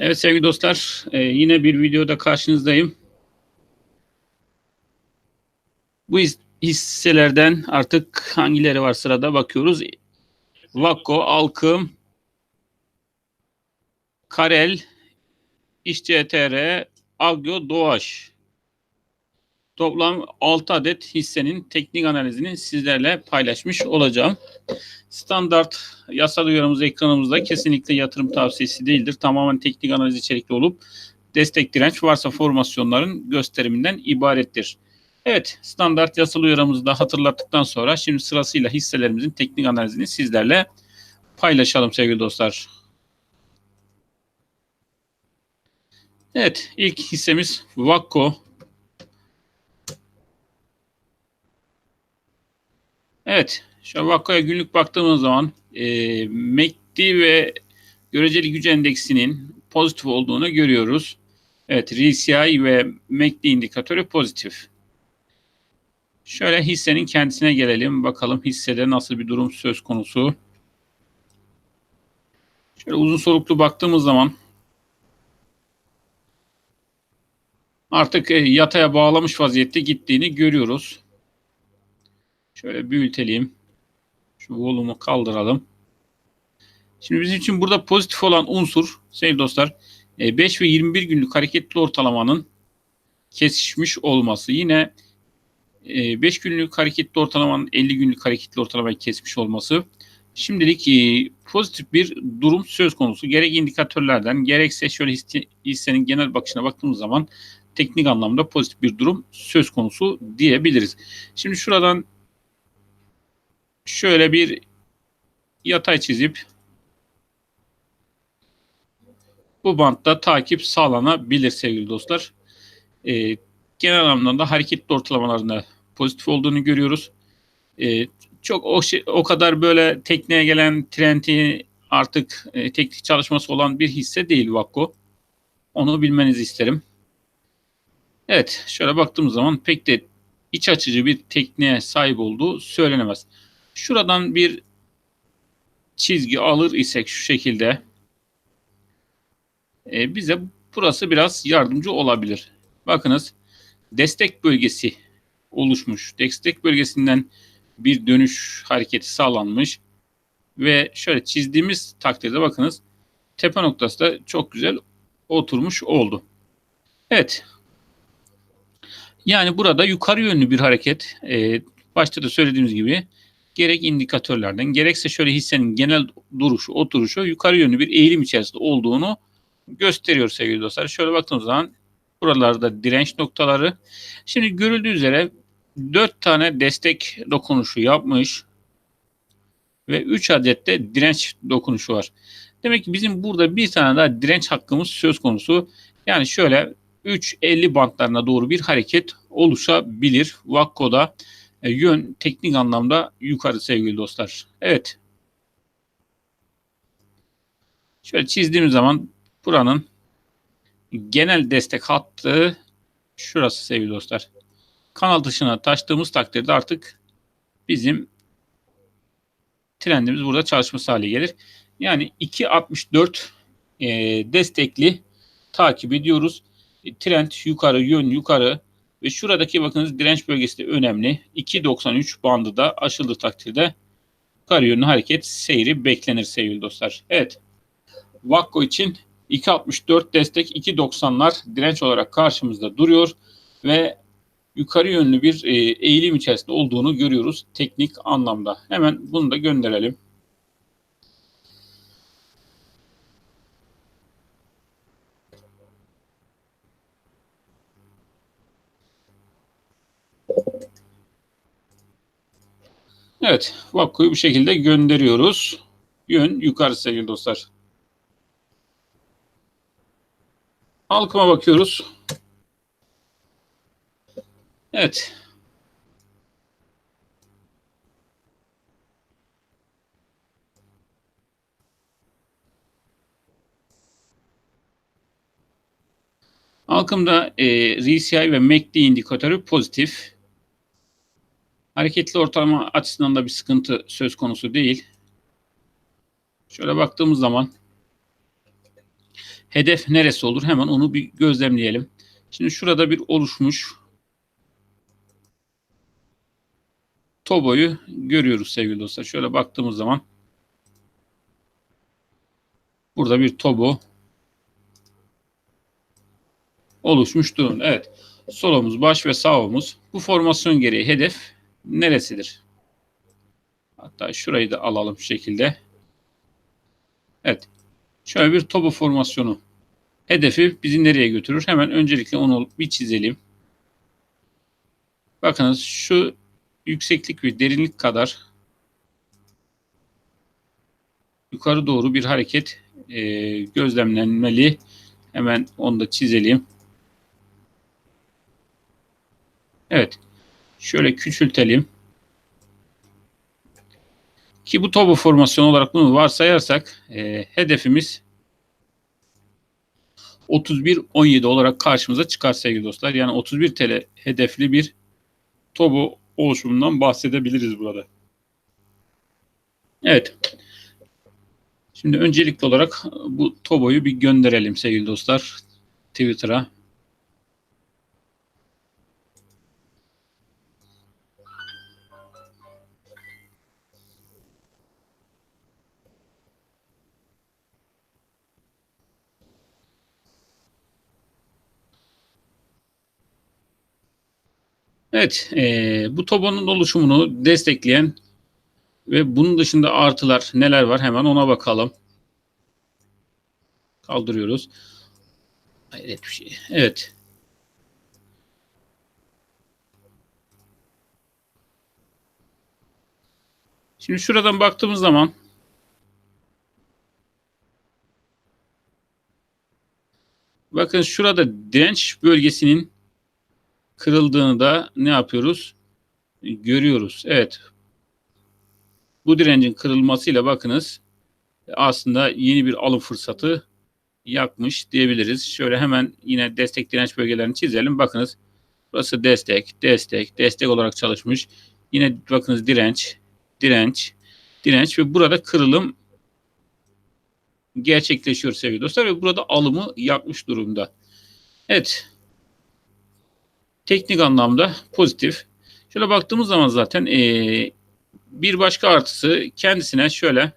Evet sevgili dostlar, e, yine bir videoda karşınızdayım. Bu his- hisselerden artık hangileri var sırada bakıyoruz. Vakko, Alkım, Karel, İşçi ETR, Agyo, Doğaş. Toplam 6 adet hissenin teknik analizini sizlerle paylaşmış olacağım. Standart yasal uyarımız ekranımızda kesinlikle yatırım tavsiyesi değildir. Tamamen teknik analiz içerikli olup destek direnç varsa formasyonların gösteriminden ibarettir. Evet, standart yasal uyarımızı da hatırlattıktan sonra şimdi sırasıyla hisselerimizin teknik analizini sizlerle paylaşalım sevgili dostlar. Evet, ilk hissemiz Vakko. Evet, şu Vakko'ya günlük baktığımız zaman e, MACD ve göreceli güç endeksinin pozitif olduğunu görüyoruz. Evet, RSI ve MACD indikatörü pozitif. Şöyle hissenin kendisine gelelim. Bakalım hissede nasıl bir durum söz konusu. Şöyle uzun soluklu baktığımız zaman artık e, yataya bağlamış vaziyette gittiğini görüyoruz. Şöyle büyütelim. Şu volumu kaldıralım. Şimdi bizim için burada pozitif olan unsur sevgili dostlar 5 ve 21 günlük hareketli ortalamanın kesişmiş olması. Yine 5 günlük hareketli ortalamanın 50 günlük hareketli ortalamayı kesmiş olması. Şimdilik pozitif bir durum söz konusu. Gerek indikatörlerden gerekse şöyle hissenin genel bakışına baktığımız zaman teknik anlamda pozitif bir durum söz konusu diyebiliriz. Şimdi şuradan şöyle bir yatay çizip bu bantta takip sağlanabilir sevgili dostlar. E, genel anlamda hareketli ortalamalarında pozitif olduğunu görüyoruz. E, çok o, şey, o kadar böyle tekneye gelen trendi artık e, teknik çalışması olan bir hisse değil Vakko. Onu bilmenizi isterim. Evet şöyle baktığımız zaman pek de iç açıcı bir tekniğe sahip olduğu söylenemez. Şuradan bir çizgi alır isek şu şekilde e, bize burası biraz yardımcı olabilir. Bakınız destek bölgesi oluşmuş. Destek bölgesinden bir dönüş hareketi sağlanmış ve şöyle çizdiğimiz takdirde bakınız tepe noktası da çok güzel oturmuş oldu. Evet. Yani burada yukarı yönlü bir hareket. E, başta da söylediğimiz gibi gerek indikatörlerden gerekse şöyle hissenin genel duruşu, oturuşu yukarı yönlü bir eğilim içerisinde olduğunu gösteriyor sevgili dostlar. Şöyle baktığımız zaman buralarda direnç noktaları. Şimdi görüldüğü üzere 4 tane destek dokunuşu yapmış ve 3 adet de direnç dokunuşu var. Demek ki bizim burada bir tane daha direnç hakkımız söz konusu. Yani şöyle 3.50 bantlarına doğru bir hareket oluşabilir. Vakko'da e, yön teknik anlamda yukarı sevgili dostlar. Evet. Şöyle çizdiğimiz zaman buranın genel destek hattı şurası sevgili dostlar. Kanal dışına taştığımız takdirde artık bizim trendimiz burada çalışması hale gelir. Yani 2.64 e, destekli takip ediyoruz. E, trend yukarı, yön yukarı ve şuradaki bakınız direnç bölgesi de önemli. 2.93 bandı da aşıldığı takdirde yukarı yönlü hareket seyri beklenir sevgili dostlar. Evet. Vakko için 2.64 destek 2.90'lar direnç olarak karşımızda duruyor ve yukarı yönlü bir e, eğilim içerisinde olduğunu görüyoruz teknik anlamda. Hemen bunu da gönderelim. Evet, Vakko'yu bu şekilde gönderiyoruz. Yön yukarı sevgili dostlar. Halkıma bakıyoruz. Evet. Halkımda e, RCI ve MACD indikatörü pozitif. Hareketli ortalama açısından da bir sıkıntı söz konusu değil. Şöyle baktığımız zaman hedef neresi olur? Hemen onu bir gözlemleyelim. Şimdi şurada bir oluşmuş Tobo'yu görüyoruz sevgili dostlar. Şöyle baktığımız zaman burada bir Tobo oluşmuş durumda. Evet. Solumuz, baş ve sağ omuz. Bu formasyon gereği hedef neresidir? Hatta şurayı da alalım şu şekilde. Evet. Şöyle bir topu formasyonu. Hedefi bizi nereye götürür? Hemen öncelikle onu bir çizelim. Bakınız şu yükseklik ve derinlik kadar yukarı doğru bir hareket e, gözlemlenmeli. Hemen onu da çizelim. Evet. Şöyle küçültelim. Ki bu tobo formasyon olarak bunu varsayarsak e, hedefimiz 31-17 olarak karşımıza çıkar sevgili dostlar. Yani 31 TL hedefli bir tobo oluşumundan bahsedebiliriz burada. Evet. Şimdi öncelikli olarak bu toboyu bir gönderelim sevgili dostlar Twitter'a. Evet, e, bu TOBO'nun oluşumunu destekleyen ve bunun dışında artılar neler var hemen ona bakalım. Kaldırıyoruz. Hayret bir şey. Evet. Şimdi şuradan baktığımız zaman bakın şurada direnç bölgesinin kırıldığını da ne yapıyoruz? Görüyoruz. Evet. Bu direncin kırılmasıyla bakınız aslında yeni bir alım fırsatı yakmış diyebiliriz. Şöyle hemen yine destek direnç bölgelerini çizelim. Bakınız burası destek, destek, destek olarak çalışmış. Yine bakınız direnç, direnç, direnç ve burada kırılım gerçekleşiyor sevgili dostlar ve burada alımı yapmış durumda. Evet teknik anlamda pozitif. Şöyle baktığımız zaman zaten e, bir başka artısı kendisine şöyle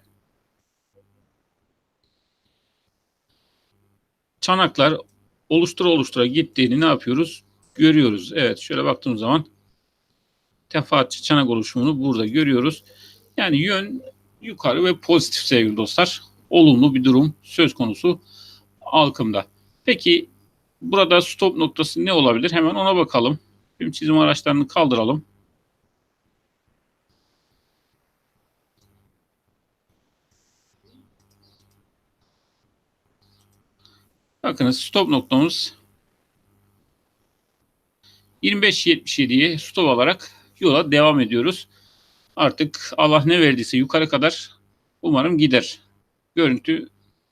çanaklar oluştura oluştura gittiğini ne yapıyoruz? Görüyoruz. Evet şöyle baktığımız zaman tefaatçı çanak oluşumunu burada görüyoruz. Yani yön yukarı ve pozitif sevgili dostlar. Olumlu bir durum söz konusu alkımda. Peki Burada stop noktası ne olabilir? Hemen ona bakalım. Tüm çizim araçlarını kaldıralım. Bakınız stop noktamız 25.77'ye stop alarak yola devam ediyoruz. Artık Allah ne verdiyse yukarı kadar umarım gider. Görüntü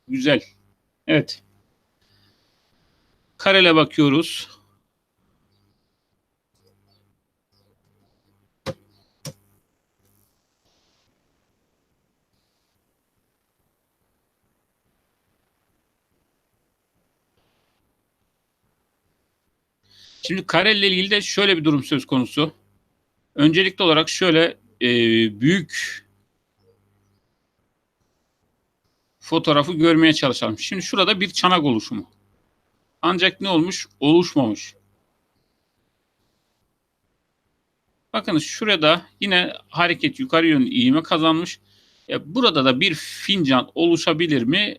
güzel. Evet. Karele bakıyoruz. Şimdi Karel ile ilgili de şöyle bir durum söz konusu. Öncelikli olarak şöyle e, büyük fotoğrafı görmeye çalışalım. Şimdi şurada bir çanak oluşumu. Ancak ne olmuş? Oluşmamış. Bakın şurada yine hareket yukarı yönlü iğme kazanmış. Ya burada da bir fincan oluşabilir mi?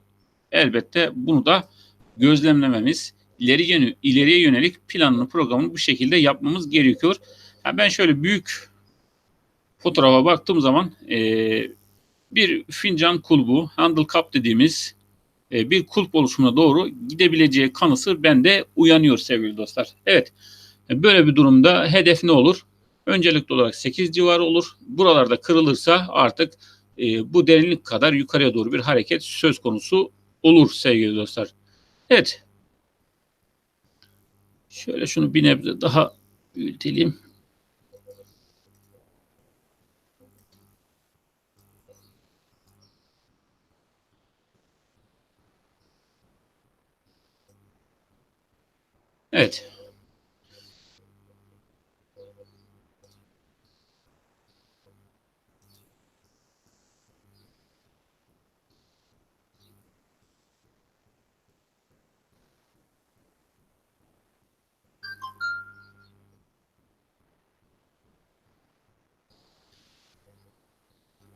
Elbette bunu da gözlemlememiz, ileri yönü, ileriye yönelik planını, programını bu şekilde yapmamız gerekiyor. Ya ben şöyle büyük fotoğrafa baktığım zaman e, bir fincan kulbu, handle cup dediğimiz e, bir kulp oluşumuna doğru gidebileceği kanısı bende uyanıyor sevgili dostlar. Evet e, böyle bir durumda hedef ne olur? Öncelikli olarak 8 civarı olur. Buralarda kırılırsa artık e, bu derinlik kadar yukarıya doğru bir hareket söz konusu olur sevgili dostlar. Evet. Şöyle şunu bir nebze daha büyütelim. Evet.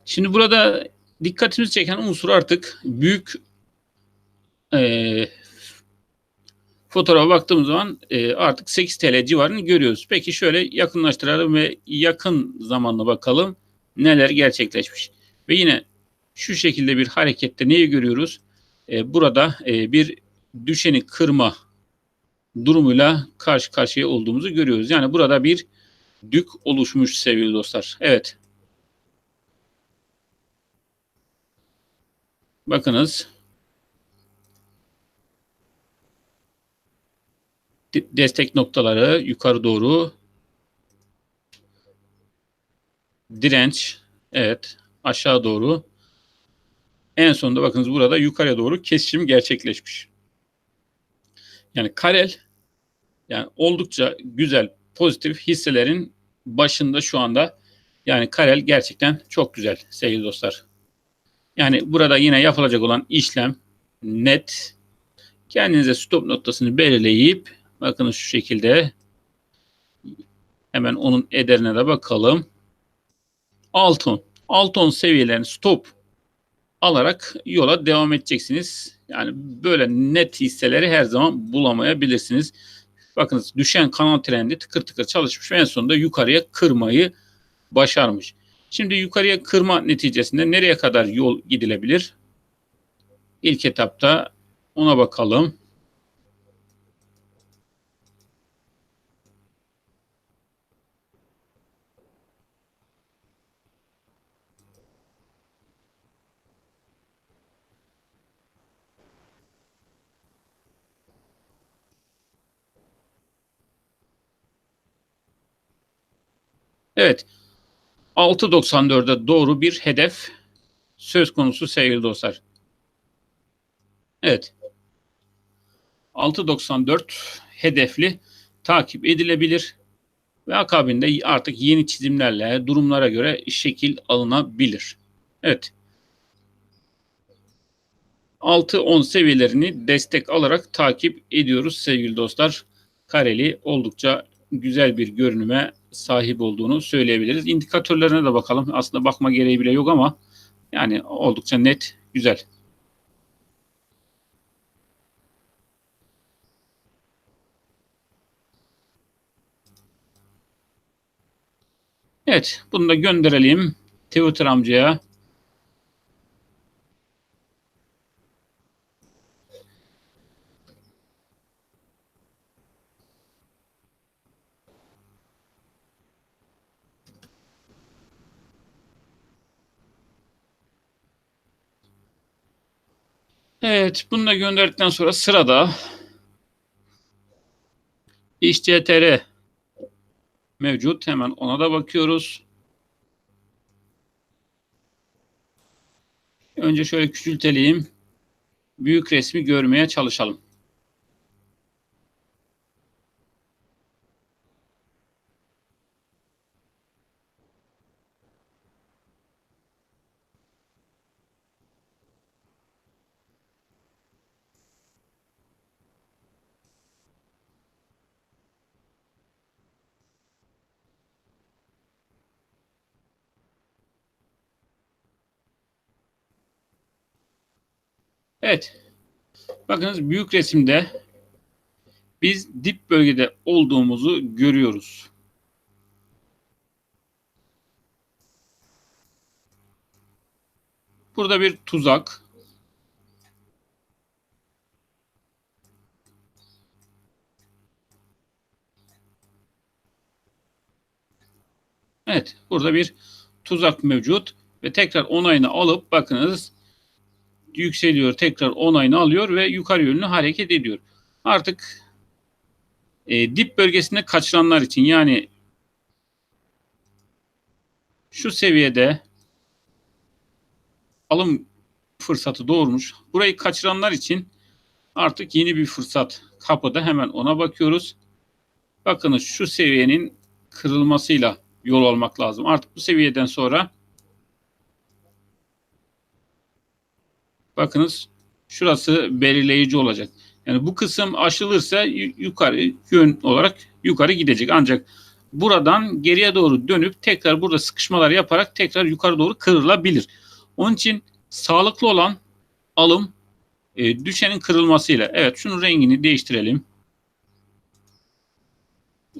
Şimdi burada dikkatimizi çeken unsur artık büyük e, fotoğrafa baktığımız zaman e, artık 8 TL civarını görüyoruz. Peki şöyle yakınlaştıralım ve yakın zamanla bakalım neler gerçekleşmiş. Ve yine şu şekilde bir harekette neyi görüyoruz? E, burada e, bir düşeni kırma durumuyla karşı karşıya olduğumuzu görüyoruz. Yani burada bir dük oluşmuş sevgili dostlar. Evet. Bakınız. Destek noktaları yukarı doğru. Direnç. Evet. Aşağı doğru. En sonunda bakınız burada yukarıya doğru kesişim gerçekleşmiş. Yani Karel yani oldukça güzel pozitif hisselerin başında şu anda yani Karel gerçekten çok güzel sevgili dostlar. Yani burada yine yapılacak olan işlem net. Kendinize stop noktasını belirleyip bakın şu şekilde hemen onun ederine de bakalım. Altın. Altın seviyelerini stop alarak yola devam edeceksiniz. Yani böyle net hisseleri her zaman bulamayabilirsiniz. Bakınız düşen kanal trendi tıkır tıkır çalışmış ve en sonunda yukarıya kırmayı başarmış. Şimdi yukarıya kırma neticesinde nereye kadar yol gidilebilir? İlk etapta ona bakalım. Evet. 6.94'e doğru bir hedef söz konusu sevgili dostlar. Evet. 6.94 hedefli takip edilebilir ve akabinde artık yeni çizimlerle durumlara göre şekil alınabilir. Evet. 6-10 seviyelerini destek alarak takip ediyoruz sevgili dostlar. Kareli oldukça güzel bir görünüme sahip olduğunu söyleyebiliriz. İndikatörlerine de bakalım. Aslında bakma gereği bile yok ama yani oldukça net, güzel. Evet, bunu da gönderelim Twitter amcaya. Evet, bunu da gönderdikten sonra sırada İşCTR mevcut. Hemen ona da bakıyoruz. Önce şöyle küçültelim. Büyük resmi görmeye çalışalım. Evet. Bakınız büyük resimde biz dip bölgede olduğumuzu görüyoruz. Burada bir tuzak. Evet, burada bir tuzak mevcut ve tekrar onayını alıp bakınız yükseliyor, tekrar onayını alıyor ve yukarı yönlü hareket ediyor. Artık e, dip bölgesinde kaçıranlar için yani şu seviyede alım fırsatı doğurmuş. Burayı kaçıranlar için artık yeni bir fırsat kapıda hemen ona bakıyoruz. Bakınız şu seviyenin kırılmasıyla yol almak lazım. Artık bu seviyeden sonra bakınız şurası belirleyici olacak. Yani bu kısım aşılırsa yukarı yön olarak yukarı gidecek. Ancak buradan geriye doğru dönüp tekrar burada sıkışmalar yaparak tekrar yukarı doğru kırılabilir. Onun için sağlıklı olan alım e, düşenin kırılmasıyla. Evet şunun rengini değiştirelim.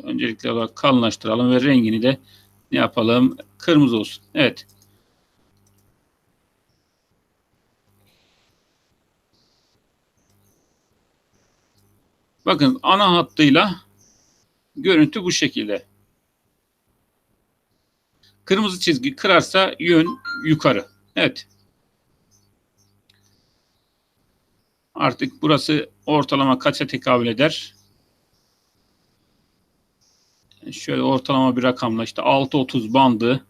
Öncelikle olarak kalınlaştıralım ve rengini de ne yapalım? Kırmızı olsun. Evet. Bakın ana hattıyla görüntü bu şekilde. Kırmızı çizgi kırarsa yön yukarı. Evet. Artık burası ortalama kaça tekabül eder? Şöyle ortalama bir rakamla işte 6.30 bandı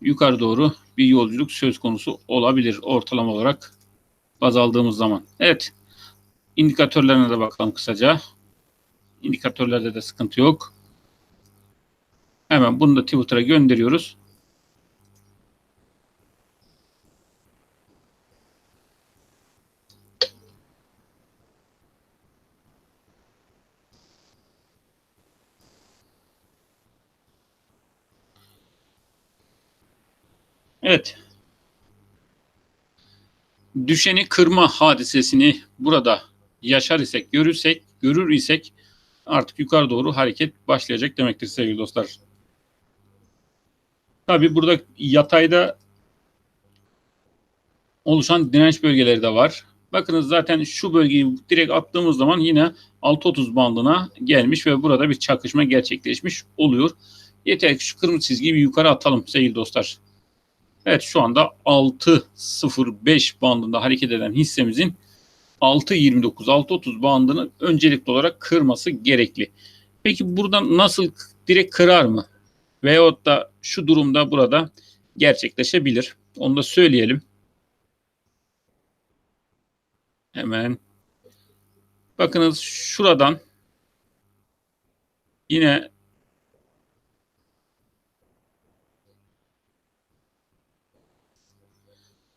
yukarı doğru bir yolculuk söz konusu olabilir ortalama olarak baz aldığımız zaman. Evet. İndikatörlerine de bakalım kısaca. İndikatörlerde de sıkıntı yok. Hemen bunu da Twitter'a gönderiyoruz. Evet. Düşeni kırma hadisesini burada yaşar isek, görürsek, görür isek artık yukarı doğru hareket başlayacak demektir sevgili dostlar. Tabi burada yatayda oluşan direnç bölgeleri de var. Bakınız zaten şu bölgeyi direkt attığımız zaman yine 6.30 bandına gelmiş ve burada bir çakışma gerçekleşmiş oluyor. Yeter ki şu kırmızı çizgiyi bir yukarı atalım sevgili dostlar. Evet şu anda 6.05 bandında hareket eden hissemizin 6.29 6.30 bandını öncelikli olarak kırması gerekli. Peki buradan nasıl direkt kırar mı? Veyahut da şu durumda burada gerçekleşebilir. Onu da söyleyelim. Hemen bakınız şuradan yine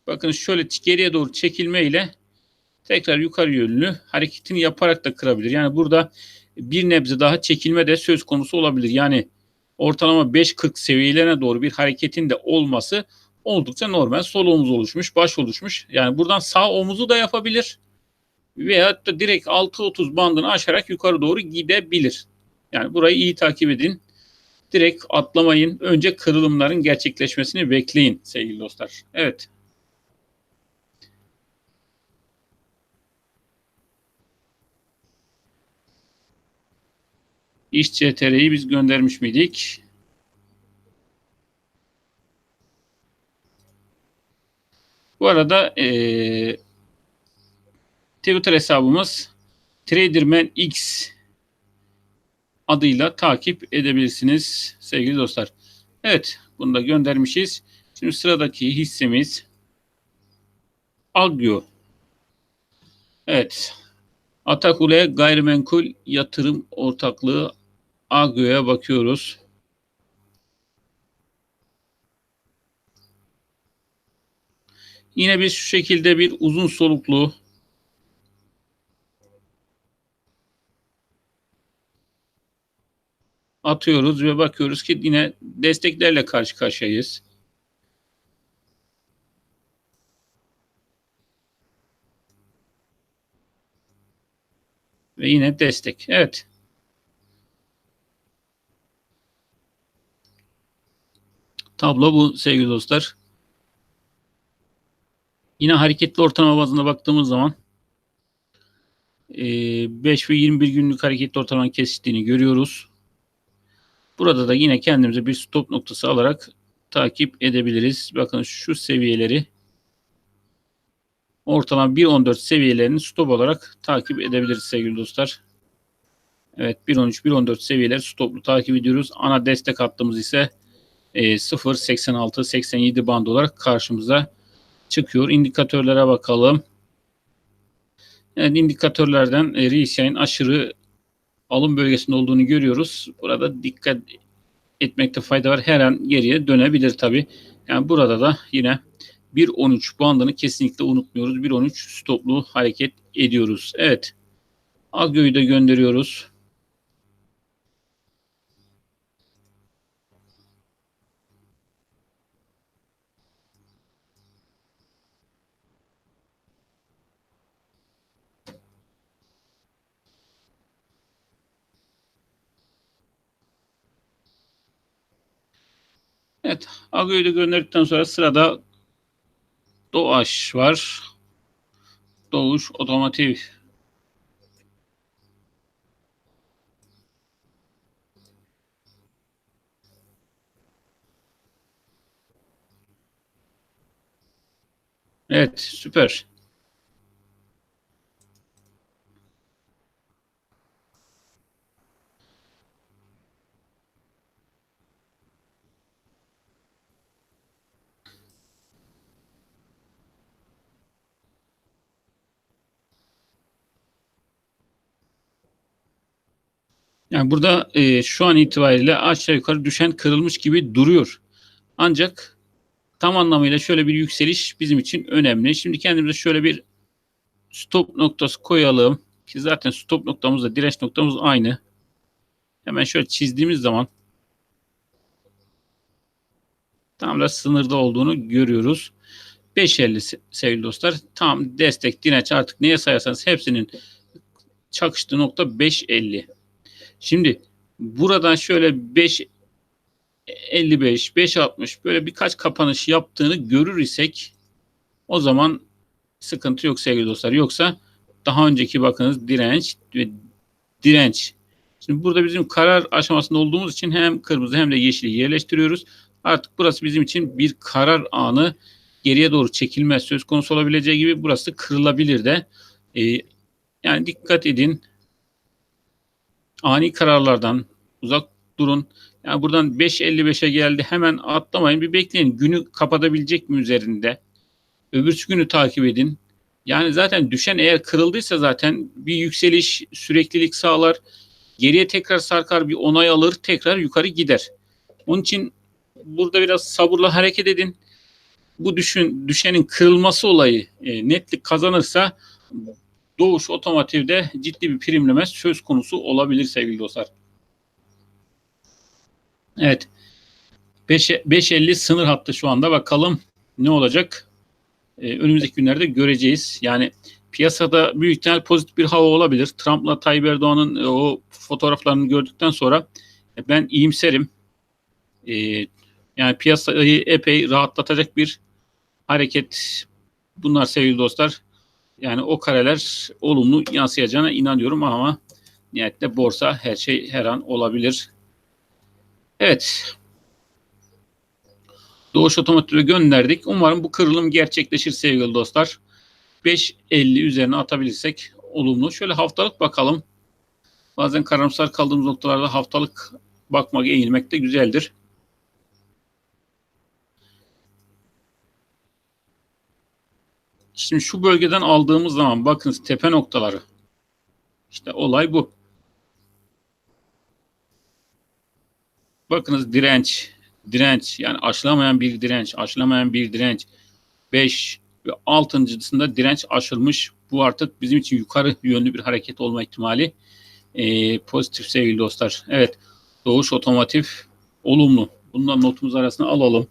Bakın şöyle geriye doğru çekilme ile tekrar yukarı yönlü hareketini yaparak da kırabilir. Yani burada bir nebze daha çekilme de söz konusu olabilir. Yani ortalama 5.40 seviyelerine doğru bir hareketin de olması oldukça normal. Sol omuz oluşmuş, baş oluşmuş. Yani buradan sağ omuzu da yapabilir. Veya da direkt 6.30 bandını aşarak yukarı doğru gidebilir. Yani burayı iyi takip edin. Direkt atlamayın. Önce kırılımların gerçekleşmesini bekleyin sevgili dostlar. Evet. İş CTR'yi biz göndermiş miydik? Bu arada e, Twitter hesabımız Traderman adıyla takip edebilirsiniz sevgili dostlar. Evet bunu da göndermişiz. Şimdi sıradaki hissemiz Agio. Evet. Atakule Gayrimenkul Yatırım Ortaklığı Agio'ya bakıyoruz. Yine biz şu şekilde bir uzun soluklu atıyoruz ve bakıyoruz ki yine desteklerle karşı karşıyayız. Ve yine destek. Evet. Tablo bu sevgili dostlar. Yine hareketli ortalama bazında baktığımız zaman 5 ve 21 günlük hareketli ortalamanın kesiştiğini görüyoruz. Burada da yine kendimize bir stop noktası alarak takip edebiliriz. Bakın şu seviyeleri ortalama 1.14 seviyelerini stop olarak takip edebiliriz sevgili dostlar. Evet 1.13 1.14 seviyeleri stoplu takip ediyoruz. Ana destek hattımız ise e, 0.86 87 band olarak karşımıza çıkıyor. İndikatörlere bakalım. Yani indikatörlerden e, aşırı alım bölgesinde olduğunu görüyoruz. Burada dikkat etmekte fayda var. Her an geriye dönebilir tabi. Yani burada da yine 1.13 bandını kesinlikle unutmuyoruz. 1.13 stoplu hareket ediyoruz. Evet. Agyo'yu da gönderiyoruz. Evet. Agyo'yu da gönderdikten sonra sırada Doğaş var. Doğuş Otomotiv. Evet, süper. Yani burada e, şu an itibariyle aşağı yukarı düşen kırılmış gibi duruyor. Ancak tam anlamıyla şöyle bir yükseliş bizim için önemli. Şimdi kendimize şöyle bir stop noktası koyalım. Ki zaten stop noktamızla direnç noktamız aynı. Hemen şöyle çizdiğimiz zaman tam da sınırda olduğunu görüyoruz. 5.50 sevgili dostlar. Tam destek, direnç artık neye sayarsanız hepsinin çakıştığı nokta 5.50. Şimdi buradan şöyle 5 55, 560 böyle birkaç kapanış yaptığını görür isek o zaman sıkıntı yok sevgili dostlar. Yoksa daha önceki bakınız direnç ve direnç. Şimdi burada bizim karar aşamasında olduğumuz için hem kırmızı hem de yeşili yerleştiriyoruz. Artık burası bizim için bir karar anı geriye doğru çekilme söz konusu olabileceği gibi burası kırılabilir de. Ee, yani dikkat edin ani kararlardan uzak durun. Yani buradan 5.55'e geldi hemen atlamayın bir bekleyin. Günü kapatabilecek mi üzerinde? Öbürsü günü takip edin. Yani zaten düşen eğer kırıldıysa zaten bir yükseliş süreklilik sağlar. Geriye tekrar sarkar bir onay alır tekrar yukarı gider. Onun için burada biraz sabırla hareket edin. Bu düşün, düşenin kırılması olayı e, netlik kazanırsa Doğuş Otomotiv'de ciddi bir primleme söz konusu olabilir sevgili dostlar. Evet. 5.50 sınır hattı şu anda. Bakalım ne olacak? Ee, önümüzdeki günlerde göreceğiz. Yani piyasada büyük ihtimal pozitif bir hava olabilir. Trump'la Tayyip Erdoğan'ın e, o fotoğraflarını gördükten sonra e, ben iyimserim. Ee, yani piyasayı epey rahatlatacak bir hareket bunlar sevgili dostlar. Yani o kareler olumlu yansıyacağına inanıyorum ama nihayetinde borsa her şey her an olabilir. Evet. Doğuş Otomotiv'e gönderdik. Umarım bu kırılım gerçekleşir sevgili dostlar. 5.50 üzerine atabilirsek olumlu. Şöyle haftalık bakalım. Bazen karamsar kaldığımız noktalarda haftalık bakmak, eğilmek de güzeldir. Şimdi şu bölgeden aldığımız zaman bakınız tepe noktaları. İşte olay bu. Bakınız direnç, direnç yani aşılamayan bir direnç, aşılamayan bir direnç. 5 ve 6.sında direnç aşılmış. Bu artık bizim için yukarı yönlü bir hareket olma ihtimali e, pozitif sevgili dostlar. Evet Doğuş Otomotiv olumlu. Bundan notumuz arasına alalım.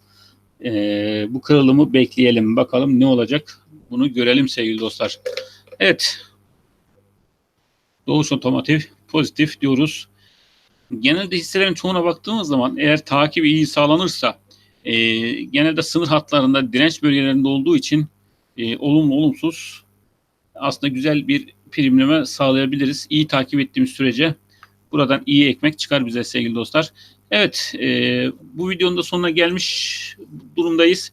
E, bu kırılımı bekleyelim. Bakalım ne olacak. Bunu görelim sevgili dostlar. Evet. Doğuş Otomotiv pozitif diyoruz. Genelde hisselerin çoğuna baktığımız zaman eğer takip iyi sağlanırsa e, genelde sınır hatlarında direnç bölgelerinde olduğu için e, olumlu olumsuz aslında güzel bir primleme sağlayabiliriz. İyi takip ettiğimiz sürece buradan iyi ekmek çıkar bize sevgili dostlar. Evet e, bu videonun da sonuna gelmiş durumdayız.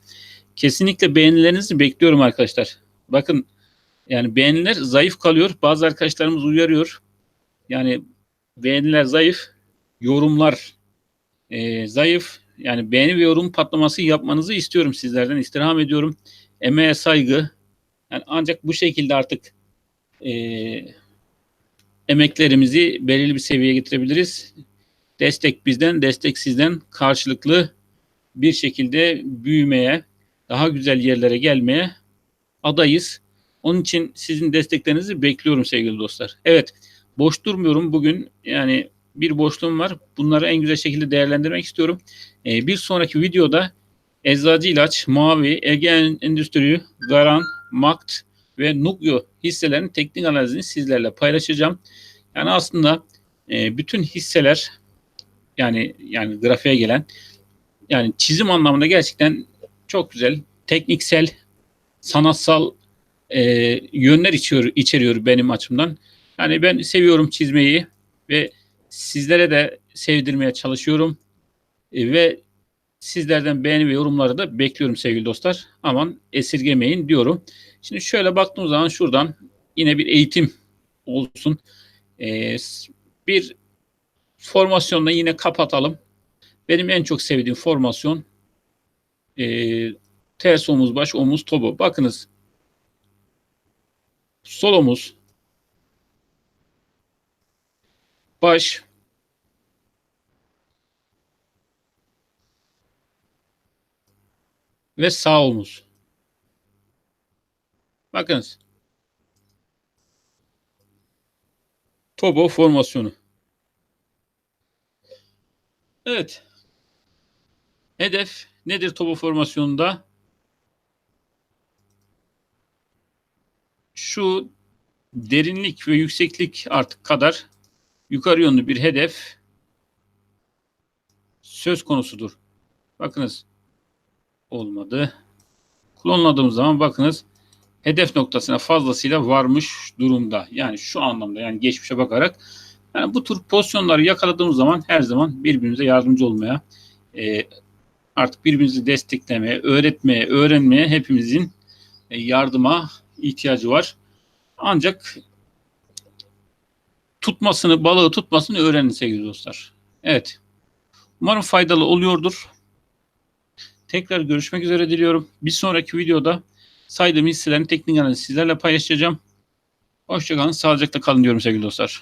Kesinlikle beğenilerinizi bekliyorum arkadaşlar. Bakın yani beğeniler zayıf kalıyor. Bazı arkadaşlarımız uyarıyor. Yani beğeniler zayıf. Yorumlar e, zayıf. Yani beğeni ve yorum patlaması yapmanızı istiyorum sizlerden. istirham ediyorum. Emeğe saygı. Yani ancak bu şekilde artık e, emeklerimizi belirli bir seviyeye getirebiliriz. Destek bizden, destek sizden karşılıklı bir şekilde büyümeye, daha güzel yerlere gelmeye adayız. Onun için sizin desteklerinizi bekliyorum sevgili dostlar. Evet, boş durmuyorum bugün. Yani bir boşluğum var. Bunları en güzel şekilde değerlendirmek istiyorum. Ee, bir sonraki videoda Eczacı İlaç, Mavi, Ege Endüstri, Garan, Makt ve Nugyo hisselerinin teknik analizini sizlerle paylaşacağım. Yani aslında e, bütün hisseler yani yani grafiğe gelen yani çizim anlamında gerçekten çok güzel tekniksel sanatsal e, yönler içiyor, içeriyor benim açımdan. Yani ben seviyorum çizmeyi ve sizlere de sevdirmeye çalışıyorum. E, ve sizlerden beğeni ve yorumları da bekliyorum sevgili dostlar. Aman esirgemeyin diyorum. Şimdi şöyle baktığım zaman şuradan yine bir eğitim olsun. E, bir formasyonla yine kapatalım. Benim en çok sevdiğim formasyon e, ters omuz baş omuz topu. Bakınız sol omuz baş ve sağ omuz. Bakınız. Tobo formasyonu. Evet. Hedef nedir topo formasyonunda? Şu derinlik ve yükseklik artık kadar yukarı yönlü bir hedef söz konusudur. Bakınız olmadı. Klonladığımız zaman bakınız hedef noktasına fazlasıyla varmış durumda. Yani şu anlamda yani geçmişe bakarak yani bu tür pozisyonları yakaladığımız zaman her zaman birbirimize yardımcı olmaya e, artık birbirimizi desteklemeye, öğretmeye, öğrenmeye hepimizin e, yardıma ihtiyacı var. Ancak tutmasını, balığı tutmasını öğrenin sevgili dostlar. Evet. Umarım faydalı oluyordur. Tekrar görüşmek üzere diliyorum. Bir sonraki videoda saydığım hisselerin teknik analizi sizlerle paylaşacağım. Hoşçakalın, sağlıcakla kalın diyorum sevgili dostlar.